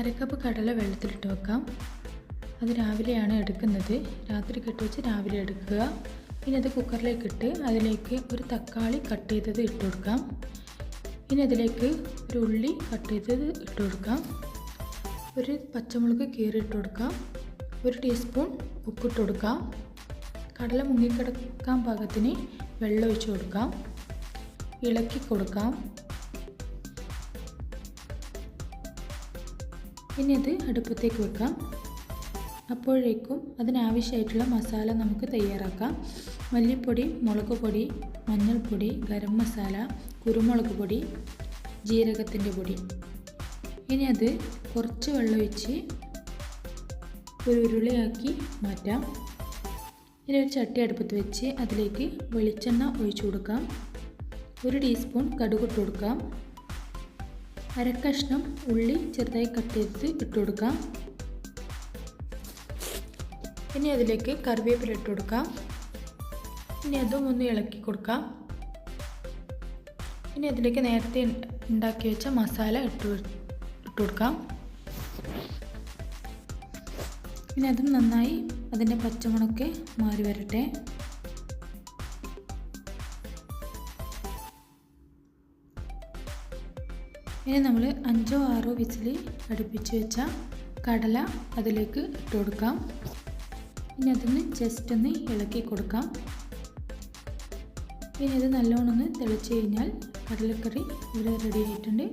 അരക്കപ്പ് കടല വെള്ളത്തിലിട്ട് വെക്കാം. അത് രാവിലെയാണ് എടുക്കുന്നത്. രാത്രി കെട്ടി വെച്ച് രാവിലെ എടുക്കുക. ഇനി അത് കുക്കറിലേക്ക് ഇട്ട് അതിലേക്ക് ഒരു തക്കാളി കട്ട് ചെയ്തത് ഇട്ട് കൊടുക്കാം. ഇനി അതിലേക്ക് ഒരു ഉള്ളി കട്ട് ചെയ്തത് ഇട്ട് കൊടുക്കാം. ഒരു പച്ചമുളക് കീറി ഇട്ട് കൊടുക്കാം. ഒരു ടീസ്പൂൺ ഉപ്പിട്ട് കൊടുക്കാം. കടല മുങ്ങിക്കിടക്കാൻ പാകത്തിന് വെള്ളം ഒഴിച്ച് കൊടുക്കാം. ഇളക്കി കൊടുക്കാം. ഇനി ഇത് അടുപ്പത്തേക്ക് വെക്കാം. അപ്പോഴേക്കും അതിനാവശ്യമായിട്ടുള്ള മസാല നമുക്ക് തയ്യാറാക്കാം. മല്ലിപ്പൊടി മുളക് പൊടി മഞ്ഞൾപ്പൊടി ഗരം മസാല കുരുമുളക് പൊടി ജീരകത്തിന്റെ പൊടി. ഇനി അത് കുറച്ച് വെള്ളമൊഴിച്ച് ഒരു ഉരുളിയാക്കി മാറ്റാം. ഇനി ഒരു ചട്ടി അടുപ്പത്ത് വെച്ച് അതിലേക്ക് വെളിച്ചെണ്ണ ഒഴിച്ചു കൊടുക്കാം. ഒരു ടീസ്പൂൺ കടുകിട്ട് കൊടുക്കാം. അരക്കഷ്ണം ഉള്ളി ചെറുതായി കട്ട് ചെയ്ത് ഇട്ട് കൊടുക്കാം. ഇനി അതിലേക്ക് കറിവേപ്പില ഇട്ട് കൊടുക്കാം. ഇനി അതും ഒന്ന് ഇളക്കി കൊടുക്കാം. ഇനി അതിലേക്ക് നേരത്തെ ഉണ്ടാക്കി വെച്ച മസാല ഇട്ട് ഇട്ട് കൊടുക്കാം. ഇനി അതും നന്നായി അതിന്റെ പച്ചമുളക് മാറി വരട്ടെ. ഇനി നമ്മൾ അഞ്ചോ ആറോ വിസിൽ അടുപ്പിച്ച് വെച്ച കടല അതിലേക്ക് ഇട്ട് കൊടുക്കാം. ഇനി അതൊന്ന് ജസ്റ്റ് ഒന്ന് ഇളക്കി കൊടുക്കാം. ഇനി ഇത് നല്ലോണം ഒന്ന് തിളച്ച് കഴിഞ്ഞാൽ കടലക്കറി ഇവിടെ റെഡി ആയിട്ടുണ്ട്.